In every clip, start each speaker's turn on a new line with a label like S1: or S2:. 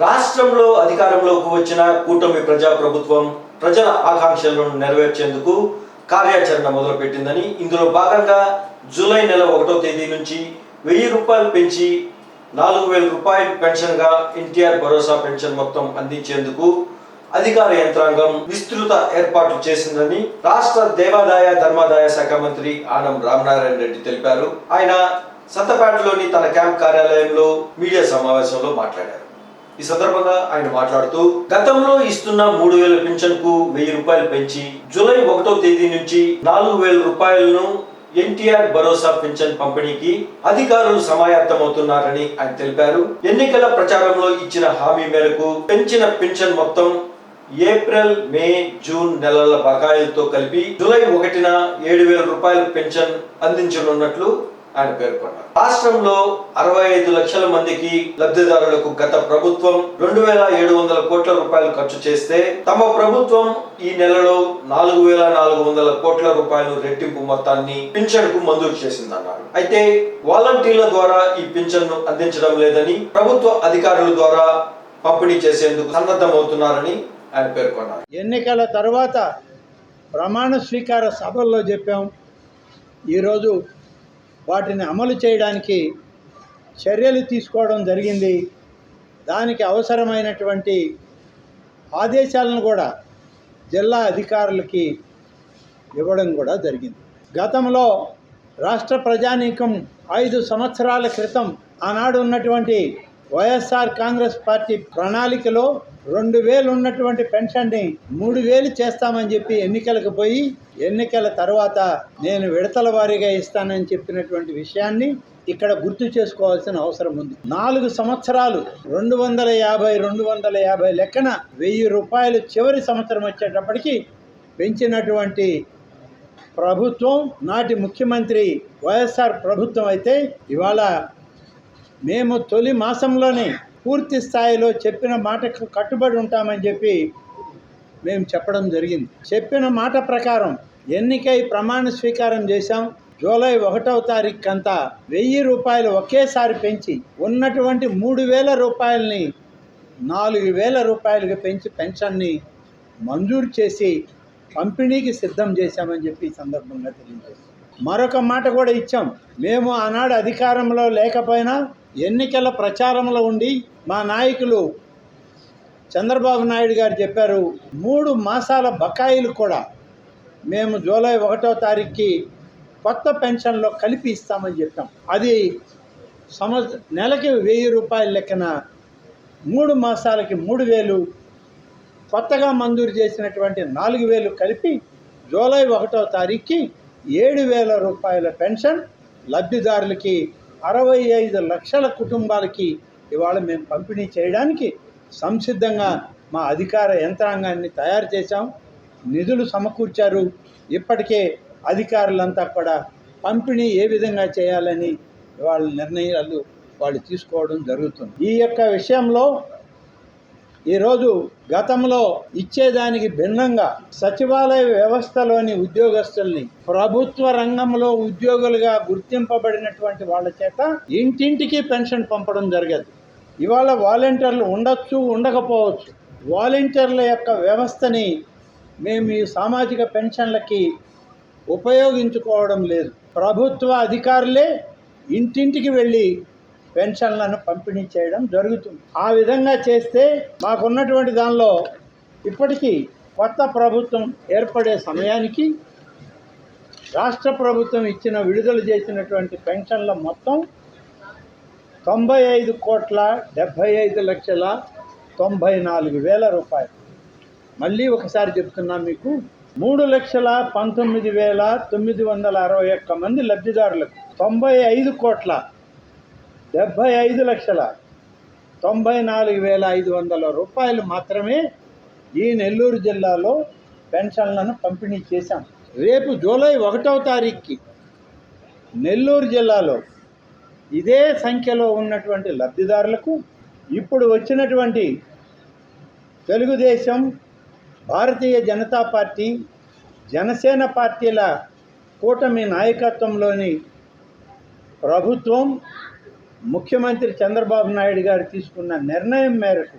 S1: రాష్ట్రంలో అధికారంలోకి వచ్చిన కూటమి ప్రజా ప్రభుత్వం ప్రజల ఆకాంక్షలను నెరవేర్చేందుకు కార్యాచరణ మొదలుపెట్టిందని ఇందులో భాగంగా జూలై నెల ఒకటో తేదీ నుంచి వెయ్యి రూపాయలు పెంచి నాలుగు వేల రూపాయలు పెన్షన్గా ఎన్టీఆర్ భరోసా పెన్షన్ మొత్తం అందించేందుకు అధికార యంత్రాంగం విస్తృత ఏర్పాట్లు చేసిందని రాష్ట్ర దేవాదాయ ధర్మాదాయ శాఖ మంత్రి ఆనం రామనారాయణ రెడ్డి తెలిపారు. ఆయన సత్తపేటలోని తన క్యాంప్ కార్యాలయంలో మీడియా సమావేశంలో మాట్లాడారు. ఈ సందర్భంగా ఆయన మాట్లాడుతూ గతంలో ఇస్తున్న మూడు వేల పెన్షన్కు వెయ్యి రూపాయలు పెంచి జూలై ఒకటో తేదీ నుంచి నాలుగు వేల రూపాయలను ఎన్టీఆర్ భరోసా పింఛన్ పంపిణీకి అధికారులు సమాయత్తమవుతున్నారని ఆయన తెలిపారు. ఎన్నికల ప్రచారంలో ఇచ్చిన హామీ మేరకు పెంచిన పింఛన్ మొత్తం ఏప్రిల్ మే జూన్ నెలల బకాయిలతో కలిపి జూలై ఒకటిన ఏడు వేల రూపాయల పెన్షన్ అందించనున్నట్లు ఆయన పేర్కొన్నారు రాష్ట్రంలో అరవై ఐదు లక్షల మందికి లబ్ధిదారులకు గత ప్రభుత్వం రెండు వేల ఏడు వందల కోట్ల రూపాయలు ఖర్చు చేస్తే తమ ప్రభుత్వం ఈ నెలలో నాలుగు వేల నాలుగు వందల కోట్ల రూపాయలు రెట్టింపు మొత్తాన్ని పింఛన్కు మంజూరు చేసిందన్నారు. అయితే వాలంటీర్ల ద్వారా ఈ పింఛన్ను అందించడం లేదని ప్రభుత్వ అధికారుల ద్వారా పంపిణీ చేసేందుకు సన్నద్ధమవుతున్నారని ఆయన పేర్కొన్నారు
S2: ఎన్నికల తర్వాత ప్రమాణ స్వీకార సభల్లో చెప్పాం. ఈరోజు వాటిని అమలు చేయడానికి చర్యలు తీసుకోవడం జరిగింది. దానికి అవసరమైనటువంటి ఆదేశాలను కూడా జిల్లా అధికారులకి ఇవ్వడం కూడా జరిగింది. గతంలో రాష్ట్ర ప్రజానీకం ఐదు సంవత్సరాల క్రితం ఆనాడు ఉన్నటువంటి వైఎస్ఆర్ కాంగ్రెస్ పార్టీ ప్రణాళికలో రెండు వేలు ఉన్నటువంటి పెన్షన్ని మూడు వేలు చేస్తామని చెప్పి ఎన్నికలకు పోయి ఎన్నికల తర్వాత నేను విడతల వారీగా ఇస్తానని చెప్పినటువంటి విషయాన్ని ఇక్కడ గుర్తు చేసుకోవాల్సిన అవసరం ఉంది. నాలుగు సంవత్సరాలు రెండు వందల యాభై రెండు వందల యాభై లెక్కన వెయ్యి రూపాయలు చివరి సంవత్సరం వచ్చేటప్పటికి పెంచినటువంటి ప్రభుత్వం నాటి ముఖ్యమంత్రి వైఎస్ఆర్ ప్రభుత్వం అయితే ఇవాళ మేము తొలి మాసంలోనే పూర్తి స్థాయిలో చెప్పిన మాటకు కట్టుబడి ఉంటామని చెప్పి మేము చెప్పడం జరిగింది. చెప్పిన మాట ప్రకారం ఎన్నికై ప్రమాణ స్వీకారం చేశాం. జూలై ఒకటవ తారీఖు అంతా వెయ్యి రూపాయలు ఒకేసారి పెంచి ఉన్నటువంటి మూడు వేల రూపాయలని నాలుగు వేల రూపాయలుగా పెంచి పెన్షన్ని మంజూరు చేసి పంపిణీకి సిద్ధం చేశామని చెప్పి ఈ సందర్భంగా తెలియజేస్తాం మరొక మాట కూడా ఇచ్చాం. మేము ఆనాడు అధికారంలో లేకపోయినా ఎన్నికల ప్రచారంలో ఉండి మా నాయకులు చంద్రబాబు నాయుడు గారు చెప్పారు మూడు మాసాల బకాయిలు కూడా మేము జూలై ఒకటో తారీఖుకి కొత్త పెన్షన్లో కలిపి ఇస్తామని చెప్పాం. అది సంవత్స నెలకి వెయ్యి రూపాయల లెక్కన మూడు మాసాలకి మూడు వేలు కొత్తగా మంజూరు చేసినటువంటి నాలుగు వేలు కలిపి జూలై ఒకటో తారీఖుకి ఏడు వేల రూపాయల పెన్షన్ లబ్ధిదారులకి అరవై ఐదు లక్షల కుటుంబాలకి ఇవాళ మేము పంపిణీ చేయడానికి సంసిద్ధంగా మా అధికార యంత్రాంగాన్ని తయారు చేశాం. నిధులు సమకూర్చారు. ఇప్పటికే అధికారులంతా కూడా పంపిణీ ఏ విధంగా చేయాలని వాళ్ళ నిర్ణయాలు వాళ్ళు తీసుకోవడం జరుగుతుంది. ఈ యొక్క విషయంలో ఈరోజు గతంలో ఇచ్చేదానికి భిన్నంగా సచివాలయ వ్యవస్థలోని ఉద్యోగస్తుల్ని ప్రభుత్వ రంగంలో ఉద్యోగులుగా గుర్తింపబడినటువంటి వాళ్ళ చేత ఇంటింటికి పెన్షన్ పంపడం జరగదు. ఇవాళ వాలంటీర్లు ఉండొచ్చు ఉండకపోవచ్చు. వాలంటీర్ల యొక్క వ్యవస్థని మేము ఈ సామాజిక పెన్షన్లకి ఉపయోగించుకోవడం లేదు. ప్రభుత్వ అధికారులే ఇంటింటికి వెళ్ళి పెన్షన్లను పంపిణీ చేయడం జరుగుతుంది. ఆ విధంగా చేస్తే మాకున్నటువంటి దానిలో ఇప్పటికీ కొత్త ప్రభుత్వం ఏర్పడే సమయానికి రాష్ట్ర ప్రభుత్వం ఇచ్చిన విడుదల చేసినటువంటి పెన్షన్ల మొత్తం తొంభై ఐదు కోట్ల డెబ్భై ఐదు లక్షల తొంభై నాలుగు వేల రూపాయలు. మళ్ళీ ఒకసారి చెప్తున్నా మీకు మూడు లక్షల పంతొమ్మిది వేల తొమ్మిది వందల అరవై ఒక్క మంది లబ్ధిదారులకు తొంభై ఐదు కోట్ల డెబ్భై ఐదు లక్షల తొంభై నాలుగు వేల ఐదు వందల రూపాయలు మాత్రమే ఈ నెల్లూరు జిల్లాలో పెన్షన్లను పంపిణీ చేశాం. రేపు జూలై ఒకటవ తారీఖుకి నెల్లూరు జిల్లాలో ఇదే సంఖ్యలో ఉన్నటువంటి లబ్ధిదారులకు ఇప్పుడు వచ్చినటువంటి తెలుగుదేశం భారతీయ జనతా పార్టీ జనసేన పార్టీల కూటమి నాయకత్వంలోని ప్రభుత్వం ముఖ్యమంత్రి చంద్రబాబు నాయుడు గారు తీసుకున్న నిర్ణయం మేరకు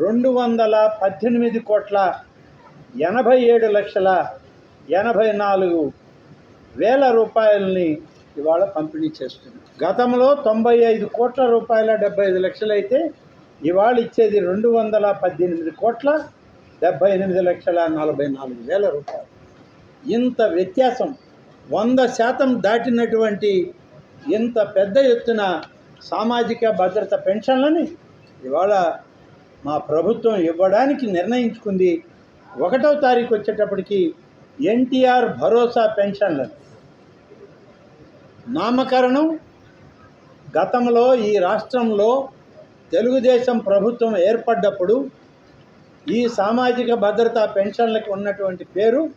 S2: రెండు వందల పద్దెనిమిది కోట్ల ఎనభై ఏడు లక్షల ఎనభై నాలుగు వేల రూపాయలని ఇవాళ పంపిణీ చేస్తుంది గతంలో తొంభై ఐదు కోట్ల రూపాయల డెబ్బై ఐదు లక్షలైతే ఇవాళ ఇచ్చేది రెండు వందల పద్దెనిమిది కోట్ల డెబ్బై ఎనిమిది లక్షల నలభై నాలుగు వేల రూపాయలు. ఇంత వ్యత్యాసం వంద శాతం దాటినటువంటి ఇంత పెద్ద ఎత్తున సామాజిక భద్రత పెన్షన్లని ఇవాళ మా ప్రభుత్వం ఇవ్వడానికి నిర్ణయించుకుంది. ఒకటో తారీఖు వచ్చేటప్పటికి ఎన్టీఆర్ భరోసా పెన్షన్లను. నామకరణం గతంలో ఈ రాష్ట్రంలో తెలుగుదేశం ప్రభుత్వం ఏర్పడ్డప్పుడు ఈ సామాజిక భద్రతా పెన్షన్లకు ఉన్నటువంటి పేరు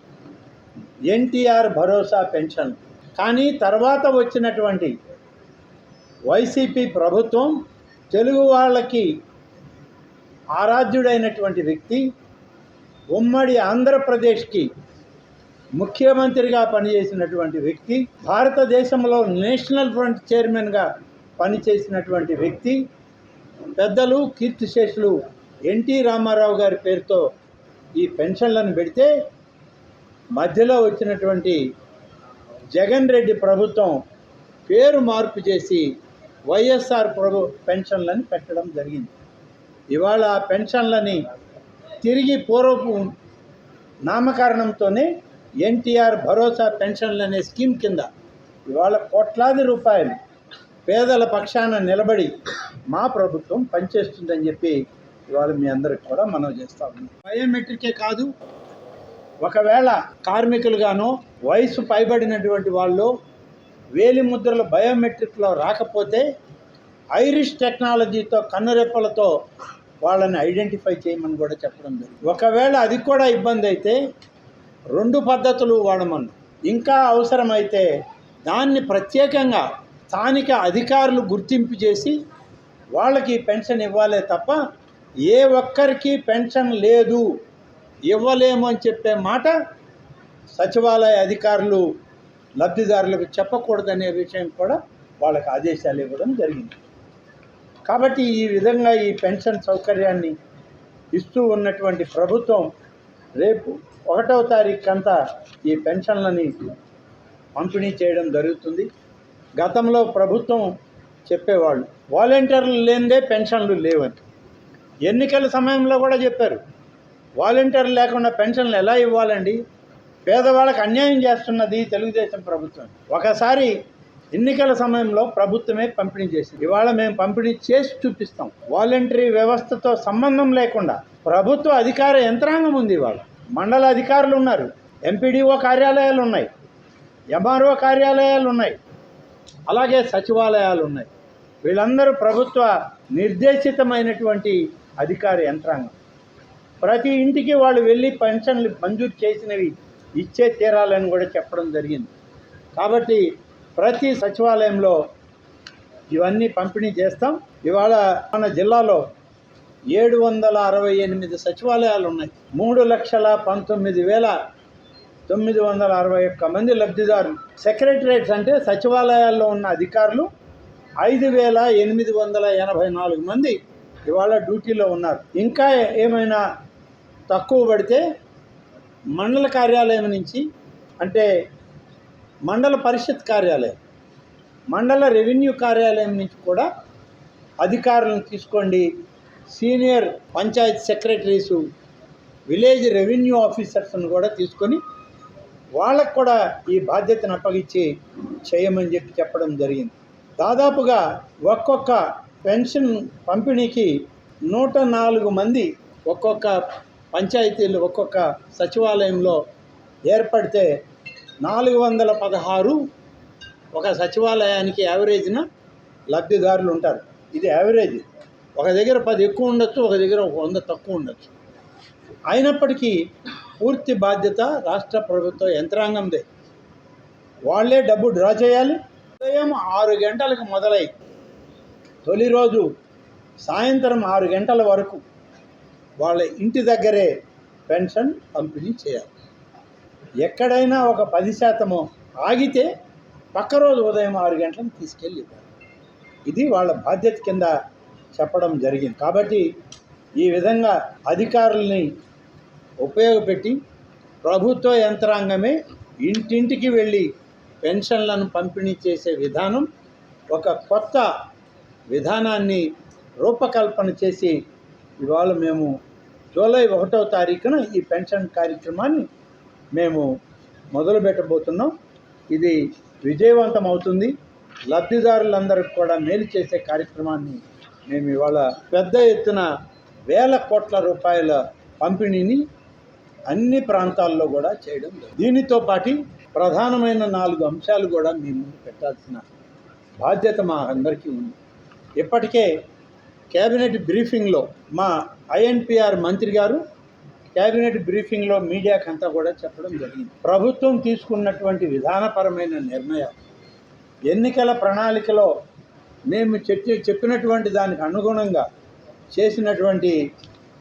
S2: ఎన్టీఆర్ భరోసా పెన్షన్. కానీ తర్వాత వచ్చినటువంటి వైసీపీ ప్రభుత్వం తెలుగు వాళ్ళకి ఆరాధ్యుడైనటువంటి వ్యక్తి ఉమ్మడి ఆంధ్రప్రదేశ్కి ముఖ్యమంత్రిగా పనిచేసినటువంటి వ్యక్తి భారతదేశంలో నేషనల్ ఫ్రంట్ చైర్మన్గా పనిచేసినటువంటి వ్యక్తి పెద్దలు కీర్తిశేషులు ఎన్టీ రామారావు గారి పేరుతో ఈ పెన్షన్లను పెడితే మధ్యలో వచ్చినటువంటి జగన్ రెడ్డి ప్రభుత్వం పేరు మార్పు చేసి వైఎస్ఆర్ ప్రభు పెన్షన్లని పెట్టడం జరిగింది. ఇవాళ ఆ పెన్షన్లని తిరిగి పూర్వపు నామకరణంతోనే ఎన్టీఆర్ భరోసా పెన్షన్లు అనే స్కీమ్ కింద ఇవాళ కోట్లాది రూపాయలు పేదల పక్షాన నిలబడి మా ప్రభుత్వం పనిచేస్తుందని చెప్పి ఇవాళ మీ అందరికి కూడా మనం చేస్తా ఉన్నాం. బయోమెట్రికే కాదు ఒకవేళ కార్మికులుగాను వయసు పైబడినటువంటి వాళ్ళు వేలి ముద్రలు బయోమెట్రిక్లో రాకపోతే ఐరిష్ టెక్నాలజీతో కన్నురెప్పలతో వాళ్ళని ఐడెంటిఫై చేయమని కూడా చెప్పడం జరిగింది. ఒకవేళ అది కూడా ఇబ్బంది అయితే రెండు పద్ధతులు వాడమను. ఇంకా అవసరమైతే దాన్ని ప్రత్యేకంగా స్థానిక అధికారులు గుర్తింపు చేసి వాళ్ళకి పెన్షన్ ఇవ్వాలే తప్ప ఏ ఒక్కరికి పెన్షన్ లేదు. ఇవ్వలేము అని చెప్పే మాట సచివాలయ అధికారులు లబ్ధిదారులకు చెప్పకూడదనే విషయం కూడా వాళ్ళకి ఆదేశాలు ఇవ్వడం జరిగింది. కాబట్టి ఈ విధంగా ఈ పెన్షన్ సౌకర్యాన్ని ఇస్తూ ఉన్నటువంటి ప్రభుత్వం రేపు ఒకటవ తారీఖు అంతా ఈ పెన్షన్లని పంపిణీ చేయడం జరుగుతుంది. గతంలో ప్రభుత్వం చెప్పేవాళ్ళు వాలంటీర్లు లేనిదే పెన్షన్లు లేవని ఎన్నికల సమయంలో కూడా చెప్పారు. వాలంటీర్లు లేకుండా పెన్షన్లు ఎలా ఇవ్వాలండి? పేదవాళ్ళకి అన్యాయం చేస్తున్నది తెలుగుదేశం ప్రభుత్వం. ఒకసారి ఎన్నికల సమయంలో ప్రభుత్వమే పంపిణీ చేసింది. ఇవాళ మేము పంపిణీ చేసి చూపిస్తాం. వాలంటరీ వ్యవస్థతో సంబంధం లేకుండా ప్రభుత్వ అధికార యంత్రాంగం ఉంది ఇవాళ. మండల అధికారులు ఉన్నారు. ఎంపీడీఓ కార్యాలయాలు ఉన్నాయి. ఎంఆర్ఓ కార్యాలయాలు ఉన్నాయి. అలాగే సచివాలయాలు ఉన్నాయి. వీళ్ళందరూ ప్రభుత్వ నిర్దేశితమైనటువంటి అధికార యంత్రాంగం. ప్రతి ఇంటికి వాళ్ళు వెళ్ళి పెన్షన్లు మంజూరు చేసినవి ఇచ్చే తీరాలని కూడా చెప్పడం జరిగింది. కాబట్టి ప్రతి సచివాలయంలో ఇవన్నీ పంపిణీ చేస్తాం. ఇవాళ మన జిల్లాలో ఏడు వందల అరవై ఎనిమిది సచివాలయాలు ఉన్నాయి. మూడు లక్షల పంతొమ్మిది వేల తొమ్మిది వందల అరవై ఒక్క మంది లబ్ధిదారులు. సెక్రటరేట్స్ అంటే సచివాలయాల్లో ఉన్న అధికారులు ఐదు వేల ఎనిమిది వందల ఎనభై నాలుగు మంది ఇవాళ డ్యూటీలో ఉన్నారు. ఇంకా ఏమైనా తక్కువ పడితే మండల కార్యాలయం నుంచి అంటే మండల పరిషత్ కార్యాలయం మండల రెవెన్యూ కార్యాలయం నుంచి కూడా అధికారులను తీసుకోండి. Senior panchayat secretaries village revenue ఆఫీసర్స్ను కూడా తీసుకొని వాళ్ళకు కూడా ఈ బాధ్యతను అప్పగించి చేయమని చెప్పి చెప్పడం జరిగింది. దాదాపుగా ఒక్కొక్క పెన్షన్ పంపిణీకి నూట నాలుగు మంది ఒక్కొక్క పంచాయతీలు ఒక్కొక్క సచివాలయంలో ఏర్పడితే నాలుగు వందల పదహారు ఒక సచివాలయానికి యావరేజ్న లబ్ధిదారులు ఉంటారు. ఇది యావరేజ్. ఒక దగ్గర పది ఎక్కువ ఉండొచ్చు ఒక దగ్గర ఒక వంద తక్కువ ఉండొచ్చు. అయినప్పటికీ పూర్తి బాధ్యత రాష్ట్ర ప్రభుత్వ యంత్రాంగందే. వాళ్ళే డబ్బు డ్రా చేయాలి. ఉదయం ఆరు గంటలకు మొదలై తొలి రోజు సాయంత్రం ఆరు గంటల వరకు వాళ్ళ ఇంటి దగ్గరే పెన్షన్ పంపిణీ చేయాలి. ఎక్కడైనా ఒక పది శాతము ఆగితే పక్క రోజు ఉదయం ఆరు గంటలకు తీసుకెళ్ళి ఇవ్వాలి. ఇది వాళ్ళ బాధ్యత కింద చెప్పడం జరిగింది. కాబట్టి ఈ విధంగా అధికారుల్ని ఉపయోగపెట్టి ప్రభుత్వ యంత్రాంగమే ఇంటింటికి వెళ్ళి పెన్షన్లను పంపిణీ చేసే విధానం ఒక కొత్త విధానాన్ని రూపకల్పన చేసి ఇవాళ మేము జూలై ఒకటో తారీఖున ఈ పెన్షన్ కార్యక్రమాన్ని మేము మొదలు పెట్టబోతున్నాం ఇది విజయవంతం అవుతుంది. లబ్ధిదారులందరికీ కూడా మేలు చేసే కార్యక్రమాన్ని మేము ఇవాళ పెద్ద ఎత్తున వేల కోట్ల రూపాయల పంపిణీని అన్ని ప్రాంతాల్లో కూడా చేయడం దీనితో పాటు ప్రధానమైన నాలుగు అంశాలు కూడా మేము పెట్టాల్సిన బాధ్యత మా అందరికీ ఉంది. ఇప్పటికే కేబినెట్ బ్రీఫింగ్లో మా ఐఎన్పిఆర్ మంత్రి గారు కేబినెట్ బ్రీఫింగ్లో మీడియాకి అంతా కూడా చెప్పడం జరిగింది. ప్రభుత్వం తీసుకున్నటువంటి విధానపరమైన నిర్ణయాలు ఎన్నికల ప్రణాళికలో మేము చెప్పి చెప్పినటువంటి దానికి అనుగుణంగా చేసినటువంటి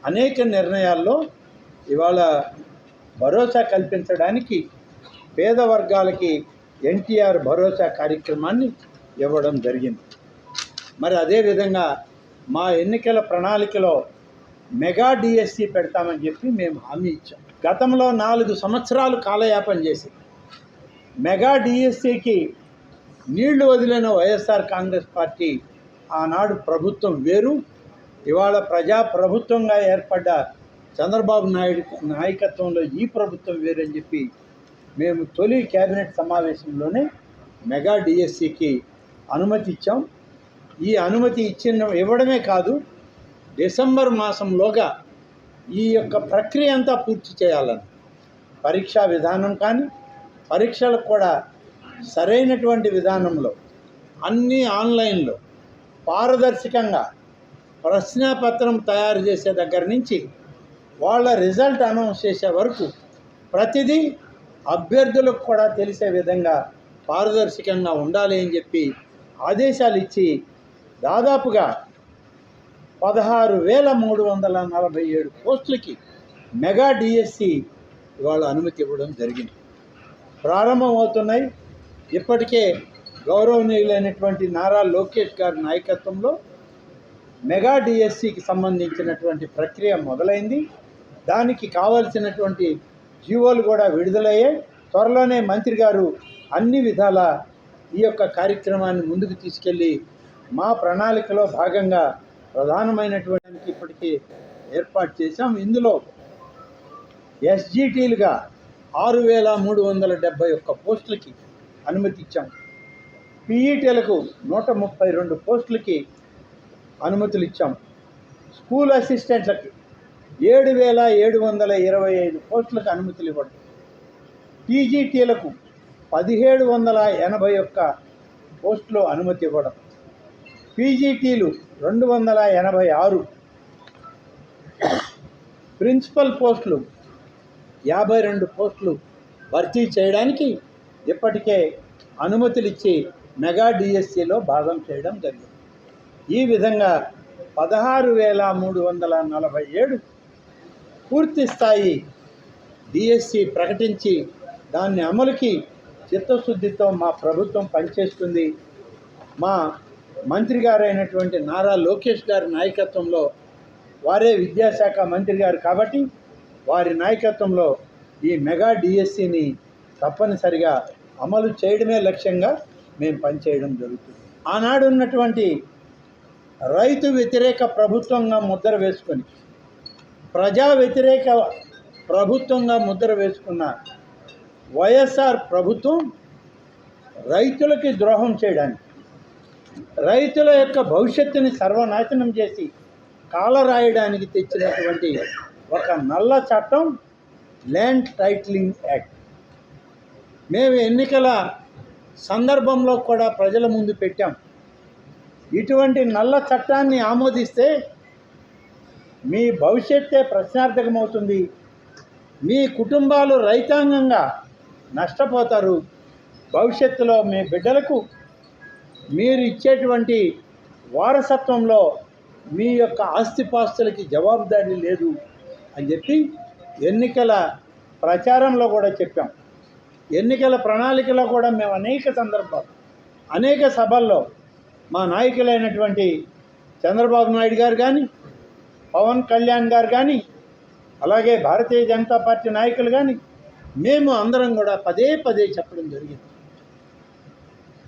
S2: అనేక నిర్ణయాల్లో ఇవాళ భరోసా కల్పించడానికి పేద వర్గాలకి ఎన్టీఆర్ భరోసా కార్యక్రమాన్ని ఇవ్వడం జరిగింది. మరి అదేవిధంగా మా ఎన్నికల ప్రణాళికలో మెగా డిఎస్సి పెడతామని చెప్పి మేము హామీ ఇచ్చాం. గతంలో నాలుగు సంవత్సరాలు కాలయాపన చేసి మెగా డిఎస్సికి నీళ్ళు వదిలిన వైఎస్ఆర్ కాంగ్రెస్ పార్టీ ఆనాడు ప్రభుత్వం వేరు. ఇవాళ ప్రజా ప్రభుత్వంగా ఏర్పడ్డ చంద్రబాబు నాయుడు నాయకత్వంలో ఈ ప్రభుత్వం వేరని చెప్పి మేము తొలి కేబినెట్ సమావేశంలోనే మెగా డిఎస్సికి అనుమతి ఇచ్చాం. ఈ అనుమతి ఇచ్చిన ఇవ్వడమే కాదు డిసెంబర్ మాసంలోగా ఈ యొక్క ప్రక్రియ అంతా పూర్తి చేయాలని. పరీక్షా విధానం కానీ పరీక్షలకు కూడా సరైనటువంటి విధానంలో అన్నీ ఆన్లైన్లో పారదర్శకంగా ప్రశ్నాపత్రం తయారు చేసే దగ్గర నుంచి వాళ్ళ రిజల్ట్ అనౌన్స్ చేసే వరకు ప్రతిదీ అభ్యర్థులకు కూడా తెలిసే విధంగా పారదర్శకంగా ఉండాలి అని చెప్పి ఆదేశాలు ఇచ్చి దాదాపుగా పదహారు వేల మూడు వందల నలభై ఏడు పోస్టులకి మెగా డిఎస్సి ఇవాళ అనుమతి ఇవ్వడం జరిగింది. ప్రారంభమవుతున్నాయి. ఇప్పటికే గౌరవనీయులైనటువంటి నారా లోకేష్ గారి నాయకత్వంలో మెగా డిఎస్సికి సంబంధించినటువంటి ప్రక్రియ మొదలైంది. దానికి కావలసినటువంటి జీవోలు కూడా విడుదలయ్యాయి. త్వరలోనే మంత్రి గారు అన్ని విధాల ఈ యొక్క కార్యక్రమాన్ని ముందుకు తీసుకెళ్ళి మా ప్రణాళికలో భాగంగా ప్రధానమైనటువంటి ఇప్పటికీ ఏర్పాటు చేశాం. ఇందులో ఎస్జిటీలుగా ఆరు వేల మూడు వందల డెబ్బై ఒక్క పోస్టులకి అనుమతి ఇచ్చాం. పీఈటీలకు నూట ముప్పై రెండు పోస్టులకి అనుమతులు ఇచ్చాం. స్కూల్ అసిస్టెంట్లకి ఏడు వేల ఏడు వందల ఇరవై ఐదు పోస్టులకు అనుమతులు ఇవ్వడం. టీజీటీలకు పదిహేడు వందల ఎనభై ఒక్క పోస్టులు అనుమతి ఇవ్వడం. పీజీటీలు రెండు వందల ఎనభై ఆరు. ప్రిన్సిపల్ పోస్టులు యాభై రెండు పోస్టులు భర్తీ చేయడానికి ఇప్పటికే అనుమతులు ఇచ్చి మెగా డిఎస్సిలో భాగం చేయడం జరిగింది. ఈ విధంగా పదహారు వేల మూడు వందల నలభై ఏడు పూర్తి స్థాయి డిఎస్సి ప్రకటించి దాన్ని అమలుకి చిత్తశుద్ధితో మా ప్రభుత్వం పనిచేస్తుంది. మా మంత్రి గారైనటువంటి నారా లోకేష్ గారి నాయకత్వంలో వారే విద్యాశాఖ మంత్రి గారు కాబట్టి వారి నాయకత్వంలో ఈ మెగా డిఎస్సిని తప్పనిసరిగా అమలు చేయడమే లక్ష్యంగా మేము పనిచేయడం జరుగుతుంది. ఆనాడు ఉన్నటువంటి రైతు వ్యతిరేక ప్రభుత్వంగా ముద్ర వేసుకొని ప్రజా వ్యతిరేక ప్రభుత్వంగా ముద్ర వేసుకున్న వైఎస్ఆర్ ప్రభుత్వం రైతులకి ద్రోహం చేయడానికి రైతుల యొక్క భవిష్యత్తుని సర్వనాశనం చేసి కాలరాయడానికి తెచ్చినటువంటి ఒక నల్ల చట్టం ల్యాండ్ టైటిలింగ్ యాక్ట్ మేము ఎన్నికల సందర్భంలో కూడా ప్రజల ముందు పెట్టాం. ఇటువంటి నల్ల చట్టాన్ని ఆమోదిస్తే మీ భవిష్యత్తే ప్రశ్నార్థకమవుతుంది. మీ కుటుంబాలు రైతాంగంగా నష్టపోతారు. భవిష్యత్తులో మీ బిడ్డలకు మీరు ఇచ్చేటువంటి వారసత్వంలో మీ యొక్క ఆస్తిపాస్తులకి జవాబుదారీ లేదు అని చెప్పి ఎన్నికల ప్రచారంలో కూడా చెప్పాం. ఎన్నికల ప్రణాళికలో కూడా మేము అనేక సందర్భాలు అనేక సభల్లో మా నాయకులైనటువంటి చంద్రబాబు నాయుడు గారు కానీ పవన్ కళ్యాణ్ గారు కానీ అలాగే భారతీయ జనతా పార్టీ నాయకులు కానీ మేము అందరం కూడా పదే పదే చెప్పడం జరిగింది.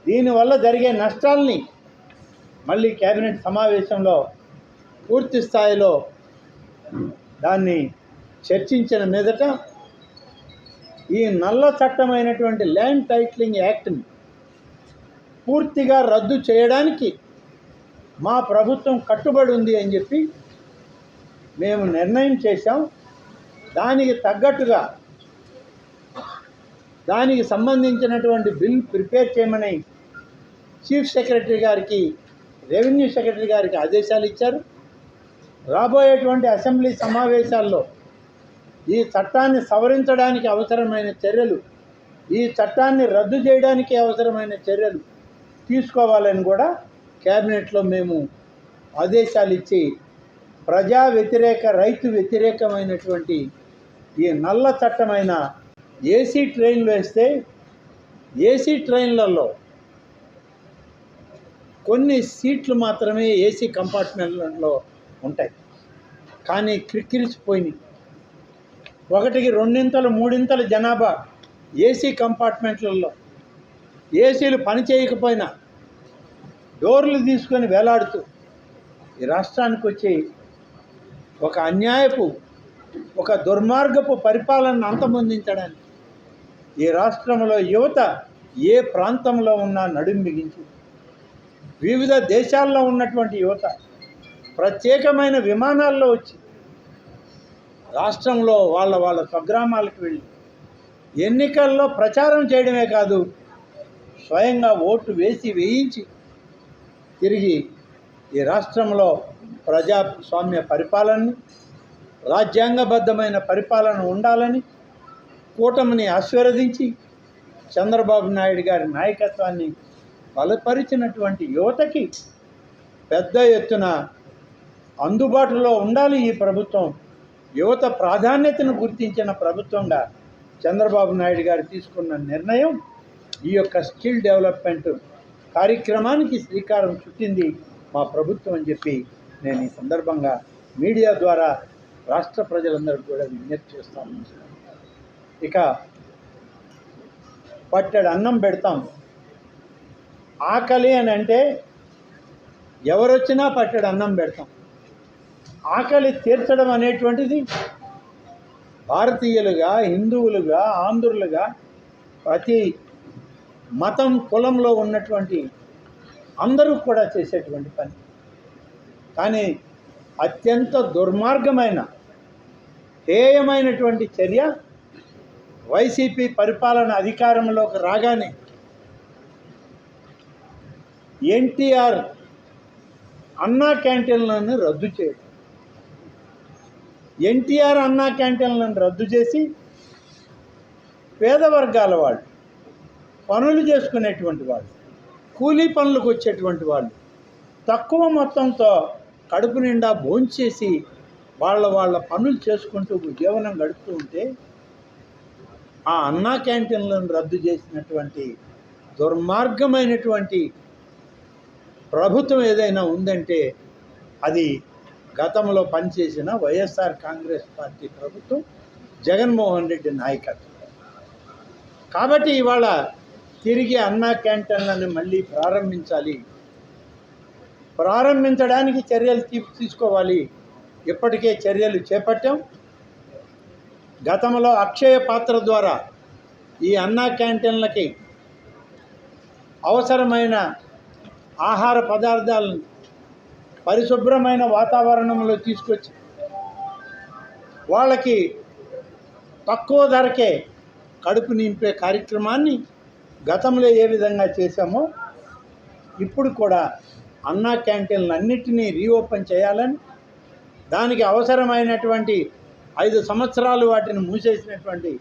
S2: దీనివల్ల జరిగే నష్టాల్ని మళ్ళీ కేబినెట్ సమావేశంలో పూర్తి స్థాయిలో దాన్ని చర్చించిన మీదట ఈ నల్ల చట్టమైనటువంటి ల్యాండ్ టైటిలింగ్ యాక్ట్ని పూర్తిగా రద్దు చేయడానికి మా ప్రభుత్వం కట్టుబడి ఉంది అని చెప్పి మేము నిర్ణయం చేశాం. దానికి తగ్గట్టుగా దానికి సంబంధించినటువంటి బిల్ ప్రిపేర్ చేయమని చీఫ్ సెక్రటరీ గారికి రెవెన్యూ సెక్రటరీ గారికి ఆదేశాలు ఇచ్చారు. రాబోయేటువంటి అసెంబ్లీ సమావేశాల్లో ఈ చట్టాన్ని సవరించడానికి అవసరమైన చర్యలు ఈ చట్టాన్ని రద్దు చేయడానికి అవసరమైన చర్యలు తీసుకోవాలని కూడా క్యాబినెట్లో మేము ఆదేశాలు ఇచ్చి ప్రజా వ్యతిరేక రైతు వ్యతిరేకమైనటువంటి ఈ నల్ల చట్టమైన ఏసీ ట్రైన్లు వేస్తే ఏసీ ట్రైన్లలో కొన్ని సీట్లు మాత్రమే ఏసీ కంపార్ట్మెంట్లలో ఉంటాయి. కానీ క్రిక్కిరిసిపోయినాయి ఒకటికి రెండింతలు మూడింతలు జనాభా ఏసీ కంపార్ట్మెంట్లలో. ఏసీలు పని చేయకపోయినా డోర్లు తీసుకొని వేలాడుతూ ఈ రాష్ట్రానికి వచ్చి ఒక అన్యాయపు ఒక దుర్మార్గపు పరిపాలనను అంతమొందించడానికి ఈ రాష్ట్రంలో యువత ఏ ప్రాంతంలో ఉన్నా నడుం బిగించింది. వివిధ దేశాల్లో ఉన్నటువంటి యువత ప్రత్యేకమైన విమానాల్లో వచ్చి రాష్ట్రంలో వాళ్ళ వాళ్ళ స్వగ్రామాలకు వెళ్ళి ఎన్నికల్లో ప్రచారం చేయడమే కాదు స్వయంగా ఓటు వేసి వేయించి తిరిగి ఈ రాష్ట్రంలో ప్రజాస్వామ్య పరిపాలనని రాజ్యాంగబద్ధమైన పరిపాలన ఉండాలని కూటమిని ఆశీర్వదించి చంద్రబాబు నాయుడు గారి నాయకత్వాన్ని బలపరిచినటువంటి యువతకి పెద్ద ఎత్తున అందుబాటులో ఉండాలి ఈ ప్రభుత్వం. యువత ప్రాధాన్యతను గుర్తించిన ప్రభుత్వంగా చంద్రబాబు నాయుడు గారు తీసుకున్న నిర్ణయం ఈ యొక్క స్కిల్ డెవలప్మెంట్ కార్యక్రమానికి శ్రీకారం చుట్టింది మా ప్రభుత్వం అని చెప్పి నేను ఈ సందర్భంగా మీడియా ద్వారా రాష్ట్ర ప్రజలందరికీ కూడా విజ్ఞప్తి చేస్తాను ఇక పట్టెడు అన్నం పెడతాం. ఆకలి అని అంటే ఎవరొచ్చినా పట్టెడు అన్నం పెడతాం. ఆకలి తీర్చడం అనేటువంటిది భారతీయులుగా హిందువులుగా ఆంధ్రులుగా ప్రతి మతం కులంలో ఉన్నటువంటి అందరూ కూడా చేసేటువంటి పని. కానీ అత్యంత దుర్మార్గమైన హేయమైనటువంటి చర్య వైసీపీ పరిపాలన అధికారంలోకి రాగానే ఎన్టీఆర్ అన్నా క్యాంటీన్లను రద్దు చేయడం ఎన్టీఆర్ అన్నా క్యాంటీన్లను రద్దు చేసి పేద వర్గాల వాళ్ళు పనులు చేసుకునేటువంటి వాళ్ళు కూలీ పనులకు వచ్చేటువంటి వాళ్ళు తక్కువ మొత్తంతో కడుపు నిండా భోంచేసి వాళ్ళ వాళ్ళ పనులు చేసుకుంటూ జీవనం గడుపుతూ ఉంటే ఆ అన్నా క్యాంటీన్లను రద్దు చేసినటువంటి దుర్మార్గమైనటువంటి ప్రభుత్వం ఏదైనా ఉందంటే అది గతంలో పనిచేసిన వైఎస్ఆర్ కాంగ్రెస్ పార్టీ ప్రభుత్వం జగన్మోహన్ రెడ్డి నాయకత్వం. కాబట్టి ఇవాళ తిరిగి అన్నా క్యాంటీన్లను మళ్ళీ ప్రారంభించాలి. ప్రారంభించడానికి చర్యలు తీ తీసుకోవాలి. ఇప్పటికే చర్యలు చేపట్టాం. గతంలో అక్షయ పాత్ర ద్వారా ఈ అన్నా క్యాంటీన్లకి అవసరమైన ఆహార పదార్థాలను పరిశుభ్రమైన వాతావరణంలో తీసుకొచ్చి వాళ్ళకి తక్కువ ధరకే కడుపు నింపే కార్యక్రమాన్ని గతంలో ఏ విధంగా చేశామో ఇప్పుడు కూడా అన్నా క్యాంటీన్లు అన్నిటినీ రీఓపెన్ చేయాలని దానికి అవసరమైనటువంటి ఐదు సంవత్సరాలు వాటిని మూసేసినటువంటి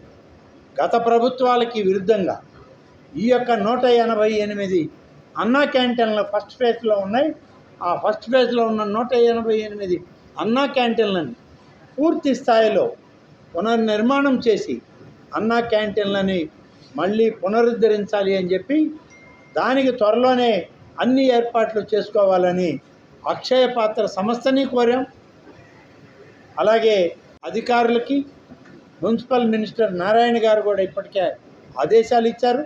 S2: గత ప్రభుత్వాలకి విరుద్ధంగా ఈ యొక్క నూట ఎనభై ఎనిమిది అన్నా క్యాంటీన్లు ఫస్ట్ ఫేజ్లో ఉన్నాయి. ఆ ఫస్ట్ ఫేజ్లో ఉన్న నూట ఎనభై ఎనిమిది అన్నా క్యాంటీన్లను పూర్తి స్థాయిలో పునర్నిర్మాణం చేసి అన్నా క్యాంటీన్లని మళ్ళీ పునరుద్ధరించాలి అని చెప్పి దానికి త్వరలోనే అన్ని ఏర్పాట్లు చేసుకోవాలని అక్షయ పాత్ర సంస్థని కోరాం. అలాగే అధికారులకి మున్సిపల్ మినిస్టర్ నారాయణ గారు కూడా ఇప్పటికే ఆదేశాలు ఇచ్చారు.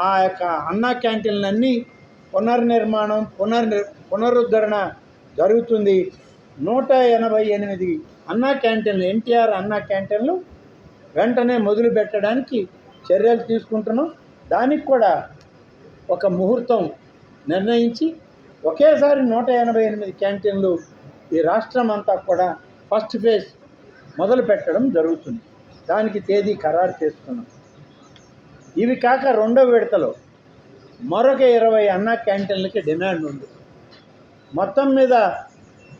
S2: ఆ యొక్క అన్నా క్యాంటీన్లన్నీ పునర్నిర్మాణం పునర్నిర్ పునరుద్ధరణ జరుగుతుంది. నూట ఎనభై ఎనిమిది అన్నా క్యాంటీన్లు ఎన్టీఆర్ అన్నా క్యాంటీన్లు వెంటనే మొదలు పెట్టడానికి చర్యలు తీసుకుంటున్నాం. దానికి కూడా ఒక ముహూర్తం నిర్ణయించి ఒకేసారి నూట ఎనభై ఎనిమిది క్యాంటీన్లు ఈ రాష్ట్రం అంతా కూడా ఫస్ట్ ఫేజ్ మొదలు పెట్టడం జరుగుతుంది. దానికి తేదీ ఖరారు చేసుకున్నాం. ఇవి కాక రెండో విడతలో మరొక ఇరవై అన్నా క్యాంటీన్లకి డిమాండ్ ఉంది. మొత్తం మీద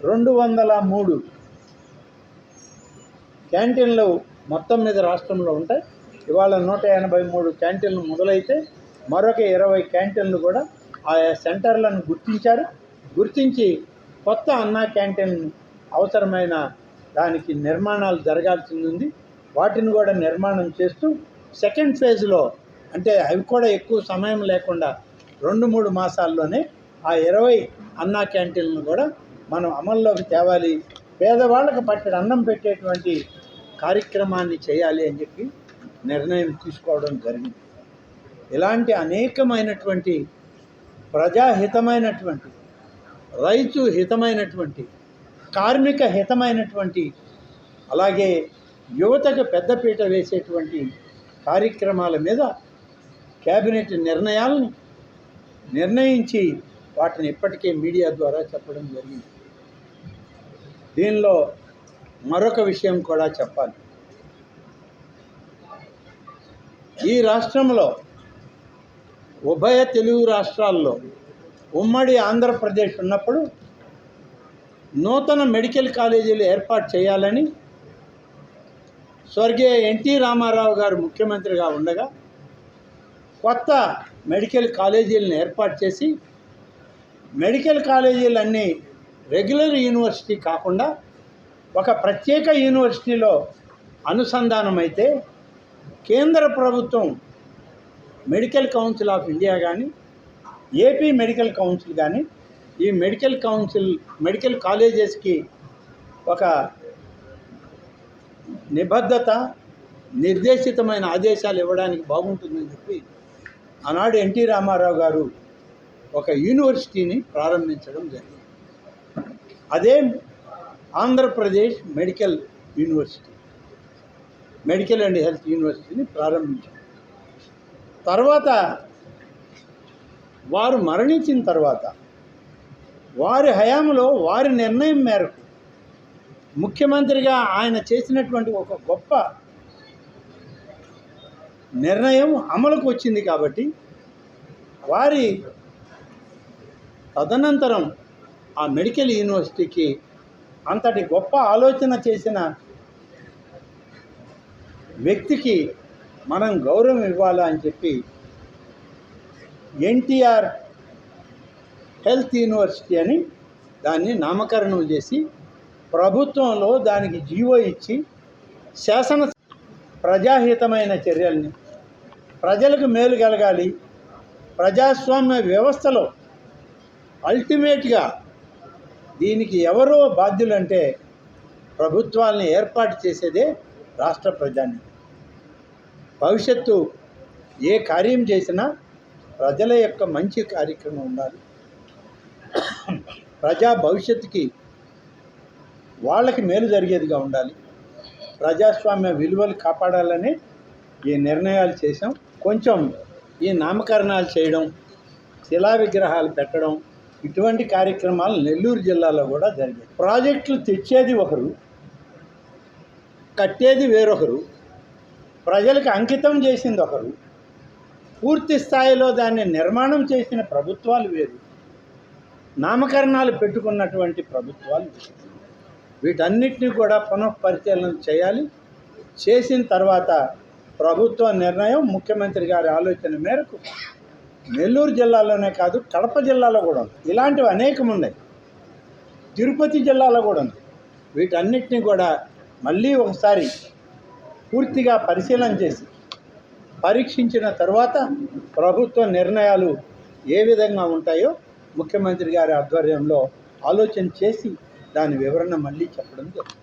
S2: రెండు వందల మూడు క్యాంటీన్లు మొత్తం మీద రాష్ట్రంలో ఉంటాయి. ఇవాళ నూట ఎనభై మూడు క్యాంటీన్లు మొదలైతే మరొక ఇరవై క్యాంటీన్లు కూడా ఆయా సెంటర్లను గుర్తించారు. గుర్తించి కొత్త అన్నా క్యాంటీన్ అవసరమైన దానికి నిర్మాణాలు జరగాల్సి ఉంది. వాటిని కూడా నిర్మాణం చేస్తూ సెకండ్ ఫేజ్లో అంటే అవి కూడా ఎక్కువ సమయం లేకుండా రెండు మూడు మాసాల్లోనే ఆ ఇరవై అన్నా క్యాంటీన్లను కూడా మనం అమల్లోకి తేవాలి. పేదవాళ్ళకి పట్టెడు అన్నం పెట్టేటువంటి కార్యక్రమాన్ని చేయాలి అని చెప్పి నిర్ణయం తీసుకోవడం జరిగింది. ఇలాంటి అనేకమైనటువంటి ప్రజాహితమైనటువంటి రైతు హితమైనటువంటి కార్మిక హితమైనటువంటి అలాగే యువతకు పెద్దపీట వేసేటువంటి కార్యక్రమాల మీద క్యాబినెట్ నిర్ణయాలను నిర్ణయించి వాటిని ఇప్పటికే మీడియా ద్వారా చెప్పడం జరిగింది. దీనిలో మరొక విషయం కూడా చెప్పాలి. ఈ రాష్ట్రంలో ఉభయ తెలుగు రాష్ట్రాల్లో ఉమ్మడి ఆంధ్రప్రదేశ్ ఉన్నప్పుడు నూతన మెడికల్ కాలేజీలు ఏర్పాటు చేయాలని స్వర్గీయ ఎన్టీ రామారావు గారు ముఖ్యమంత్రిగా ఉండగా కొత్త మెడికల్ కాలేజీలను ఏర్పాటు చేసి మెడికల్ కాలేజీలన్నీ రెగ్యులర్ యూనివర్సిటీ కాకుండా ఒక ప్రత్యేక యూనివర్సిటీలో అనుసంధానమైతే కేంద్ర ప్రభుత్వం మెడికల్ కౌన్సిల్ ఆఫ్ ఇండియా కానీ ఏపీ మెడికల్ కౌన్సిల్ కానీ ఈ మెడికల్ కౌన్సిల్ మెడికల్ కాలేజెస్కి ఒక నిబద్ధత నిర్దేశితమైన ఆదేశాలు ఇవ్వడానికి బాగుంటుందని చెప్పి ఆనాడు ఎన్టీ రామారావు గారు ఒక యూనివర్సిటీని ప్రారంభించడం జరిగింది. అదే Andhra Pradesh medical university medical and health యూనివర్సిటీని ప్రారంభించారు. తర్వాత వారు మరణించిన తర్వాత వారి హయాంలో వారి నిర్ణయం మేరకు ముఖ్యమంత్రిగా ఆయన చేసినటువంటి ఒక గొప్ప నిర్ణయం అమలుకు వచ్చింది కాబట్టి వారి తదనంతరం ఆ మెడికల్ యూనివర్సిటీకి అంతటి గొప్ప ఆలోచన చేసిన వ్యక్తికి మనం గౌరవం ఇవ్వాలా అని చెప్పి ఎన్టీఆర్ హెల్త్ యూనివర్సిటీ అని దాన్ని నామకరణం చేసి ప్రభుత్వంలో దానికి జీవో ఇచ్చి శాసన ప్రజాహితమైన చర్యల్ని ప్రజలకు మేలు కలగాలి. ప్రజాస్వామ్య వ్యవస్థలో అల్టిమేట్గా దీనికి ఎవరో బాధ్యులంటే ప్రభుత్వాలను ఏర్పాటు చేసేదే రాష్ట్ర ప్రజాని భవిష్యత్తు ఏ కార్యం చేసినా ప్రజల యొక్క మంచి కార్యక్రమం ఉండాలి. ప్రజా భవిష్యత్తుకి వాళ్ళకి మేలు జరిగేదిగా ఉండాలి. ప్రజాస్వామ్య విలువలు కాపాడాలని ఈ నిర్ణయాలు చేసాం కొంచెం ఈ నామకరణాలు చేయడం శిలా విగ్రహాలు పెట్టడం ఇటువంటి కార్యక్రమాలు నెల్లూరు జిల్లాలో కూడా జరిగాయి. ప్రాజెక్టులు తెచ్చేది ఒకరు కట్టేది వేరొకరు ప్రజలకు అంకితం చేసింది ఒకరు పూర్తి స్థాయిలో దాన్ని నిర్మాణం చేసిన ప్రభుత్వాలు వేరు నామకరణాలు పెట్టుకున్నటువంటి ప్రభుత్వాలు వీటన్నిటిని కూడా పునఃపరిశీలన చేయాలి. చేసిన తర్వాత ప్రభుత్వ నిర్ణయం ముఖ్యమంత్రి గారి ఆలోచన మేరకు నెల్లూరు జిల్లాలోనే కాదు కడప జిల్లాలో కూడా ఉంది. ఇలాంటివి అనేకం ఉన్నాయి. తిరుపతి జిల్లాలో కూడా ఉంది. వీటన్నిటిని కూడా మళ్ళీ ఒకసారి పూర్తిగా పరిశీలన చేసి పరీక్షించిన తర్వాత ప్రభుత్వ నిర్ణయాలు ఏ విధంగా ఉంటాయో ముఖ్యమంత్రి గారి ఆధ్వర్యంలో ఆలోచన చేసి దాని వివరణ మళ్ళీ చెప్పడం జరుగుతుంది.